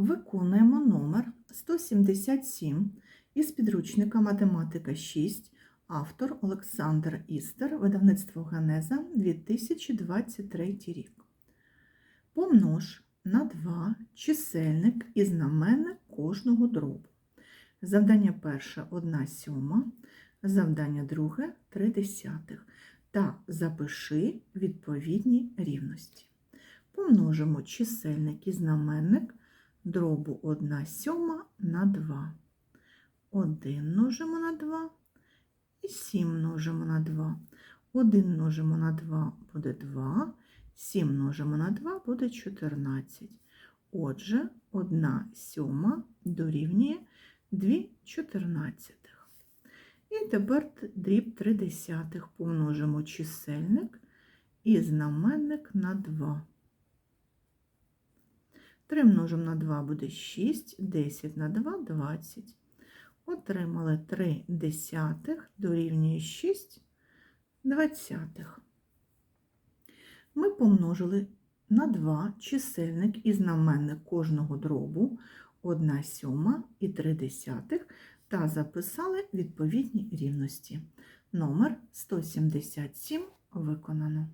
Виконуємо номер 177 із підручника Математика 6, автор Олександр Істер, видавництво Генеза 2023 рік. Помнож на 2 чисельник і знаменник кожного дробу. Завдання перше 1 сьома, завдання друге 3 десятих. Та запиши відповідні рівності. Помножимо чисельник і знаменник дробу 1 сьома на 2. 1 множимо на 2 і 7 множимо на 2. 1 множимо на 2 буде 2, 7 множимо на 2 буде 14. Отже, 1 сьома дорівнює 2 чотирнадцятих. І тепер дріб 3 десятих помножимо чисельник і знаменник на 2. 3 множимо на 2 буде 6, 10 на 2 – 20. Отримали 3 десятих дорівнює 6 двадцятих. Ми помножили на 2 чисельник і знаменник кожного дробу 1 сьома і 3 десятих та записали відповідні рівності. Номер 177 виконано.